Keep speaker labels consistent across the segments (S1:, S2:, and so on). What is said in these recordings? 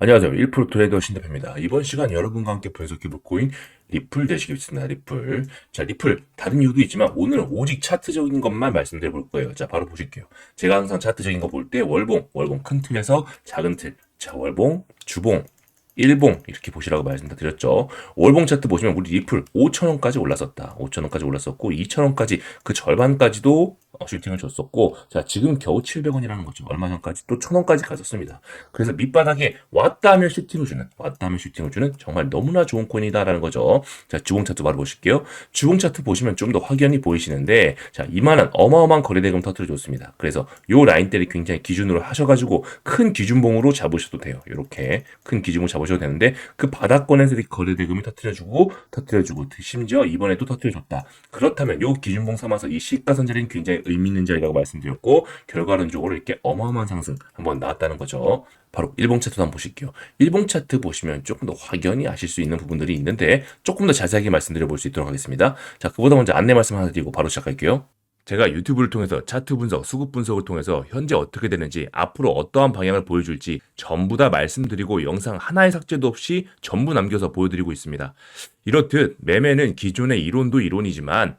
S1: 안녕하세요. 1% 트레이더 신대표입니다. 이번 시간 여러분과 함께 분석해볼 코인 리플 되시겠습니다. 리플. 자, 리플. 다른 이유도 있지만 오늘은 오직 차트적인 것만 말씀드려 볼 거예요. 자, 바로 보실게요. 제가 항상 차트적인 거 볼 때 월봉, 월봉 큰 틀에서 작은 틀. 자, 월봉, 주봉, 일봉 이렇게 보시라고 말씀드렸죠. 월봉 차트 보시면 우리 리플 5천원까지 올랐었다. 5천원까지 올랐었고 2천원까지 그 절반까지도 어, 슈팅을 줬었고 자 지금 겨우 700원이라는 거죠. 얼마 전까지 또 1000원까지 갔었습니다. 그래서 밑바닥에 왔다 하면 슈팅을 주는 왔다 하면 슈팅을 주는 정말 너무나 좋은 코인이다라는 거죠. 자 주봉 차트 바로 보실게요. 주봉 차트 보시면 좀 더 확연히 보이시는데 자 이만한 어마어마한 거래대금 터트려 줬습니다. 그래서 요 라인대를 굉장히 기준으로 하셔가지고 큰 기준봉으로 잡으셔도 돼요. 이렇게 큰 기준봉 잡으셔도 되는데 그 바닥권에서 거래대금이 터트려주고 터트려주고 심지어 이번에도 터트려줬다. 그렇다면 요 기준봉 삼아서 이 시가선 자리는 굉장히 의미 있는 자리라고 말씀드렸고 결과론적으로 이렇게 어마어마한 상승 한번 나왔다는 거죠. 바로 일봉 차트도 한번 보실게요. 일봉 차트 보시면 조금 더 확연히 아실 수 있는 부분들이 있는데 조금 더 자세하게 말씀드려 볼 수 있도록 하겠습니다. 자, 그보다 먼저 안내 말씀 하나 드리고 바로 시작할게요. 제가 유튜브를 통해서 차트 분석, 수급 분석을 통해서 현재 어떻게 되는지, 앞으로 어떠한 방향을 보여줄지 전부 다 말씀드리고 영상 하나의 삭제도 없이 전부 남겨서 보여드리고 있습니다. 이렇듯 매매는 기존의 이론도 이론이지만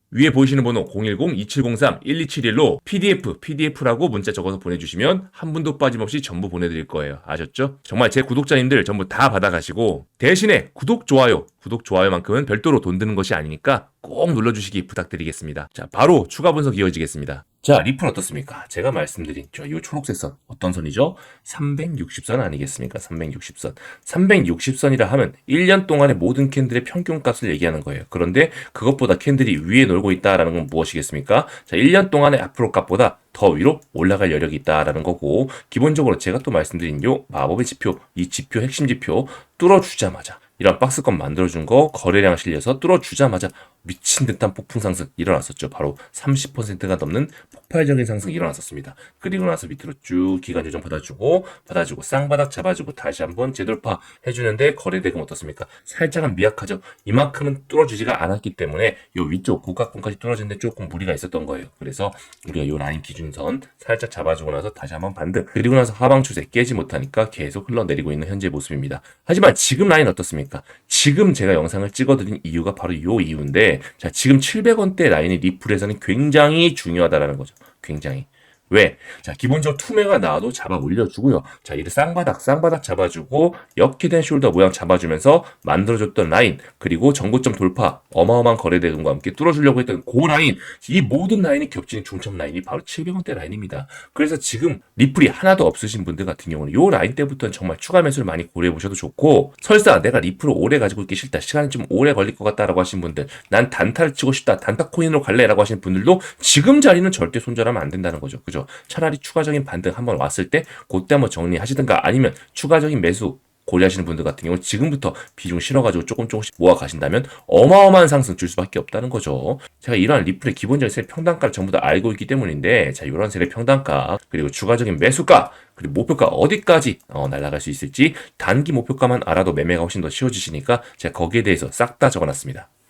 S1: 위에 보이시는 번호 010-2703-1271로 PDF, PDF라고 문자 적어서 보내주시면 한 분도 빠짐없이 전부 보내드릴 거예요. 아셨죠? 정말 제 구독자님들 전부 다 받아가시고 대신에 구독, 좋아요, 구독, 좋아요만큼은 별도로 돈 드는 것이 아니니까 꼭 눌러주시기 부탁드리겠습니다. 자, 바로 추가 분석 이어지겠습니다. 자, 리플 어떻습니까? 제가 말씀드린 저이 초록색 선 어떤 선이죠? 360선 아니겠습니까? 360선. 360선이라 하면 1년 동안의 모든 캔들의 평균값을 얘기하는 거예요. 그런데 그것보다 캔들이 위에 놀고 있다라는 건 무엇이겠습니까? 자, 1년 동안의 앞으로 값보다 더 위로 올라갈 여력이 있다라는 거고 기본적으로 제가 또 말씀드린 요 마법의 지표, 이 지표 핵심 지표 뚫어주자마자 이런 박스권 만들어준 거 거래량 실려서 뚫어주자마자 미친 듯한 폭풍 상승 일어났었죠. 바로 30%가 넘는 폭발적인 상승이 일어났었습니다. 그리고 나서 밑으로 쭉 기간 조정 받아주고 받아주고 쌍바닥 잡아주고 다시 한번 재돌파 해주는데 거래대금 어떻습니까? 살짝은 미약하죠. 이만큼은 뚫어주지가 않았기 때문에 요 위쪽 고가권까지 뚫어지는데 조금 무리가 있었던 거예요. 그래서 우리가 요 라인 기준선 살짝 잡아주고 나서 다시 한번 반등 그리고 나서 하방 추세 깨지 못하니까 계속 흘러내리고 있는 현재 모습입니다. 하지만 지금 라인 어떻습니까? 지금 제가 영상을 찍어드린 이유가 바로 요 이유인데 자 지금 700원대 라인이 리플에서는 굉장히 중요하다라는 거죠. 굉장히. 왜? 자, 기본적으로 투매가 나와도 잡아 올려주고요. 자, 이를 쌍바닥, 쌍바닥 잡아주고, 역히된 숄더 모양 잡아주면서 만들어줬던 라인, 그리고 전고점 돌파, 어마어마한 거래 대금과 함께 뚫어주려고 했던 그 라인, 이 모든 라인이 겹치는 중점 라인이 바로 700원대 라인입니다. 그래서 지금 리플이 하나도 없으신 분들 같은 경우는 요 라인 때부터는 정말 추가 매수를 많이 고려해 보셔도 좋고, 설사 내가 리플을 오래 가지고 있기 싫다, 시간이 좀 오래 걸릴 것 같다라고 하신 분들, 난 단타를 치고 싶다, 단타 코인으로 갈래라고 하시는 분들도 지금 자리는 절대 손절하면 안 된다는 거죠. 그죠? 차라리 추가적인 반등 한번 왔을 때 그때 한번 정리하시든가 아니면 추가적인 매수 고려하시는 분들 같은 경우는 지금부터 비중 실어가지고 조금 조금씩 모아 가신다면 어마어마한 상승 줄 수밖에 없다는 거죠. 제가 이러한 리플의 기본적인 세력 평단가를 전부 다 알고 있기 때문인데, 자, 이런 세력 평단가, 그리고 추가적인 매수가, 그리고 목표가 어디까지 어, 날아갈 수 있을지 단기 목표가만 알아도 매매가 훨씬 더 쉬워지시니까 제가 거기에 대해서 싹 다 적어놨습니다.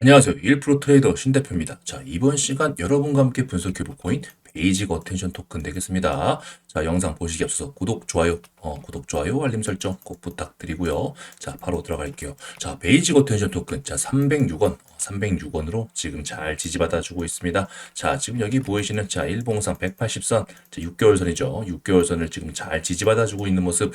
S1: 안녕하세요. 1% 트레이더 신 대표입니다. 자, 이번 시간 여러분과 함께 분석해볼 코인 베이직 어텐션 토큰 되겠습니다. 자, 영상 보시기 앞서서 구독, 좋아요, 어, 구독, 좋아요, 알림 설정 꼭 부탁드리고요. 자, 바로 들어갈게요. 자, 베이직 어텐션 토큰, 자, 306원, 306원으로 지금 잘 지지받아 주고 있습니다. 자, 지금 여기 보이시는 자, 일봉상 180선, 자, 6개월 선이죠. 6개월 선을 지금 잘 지지받아 주고 있는 모습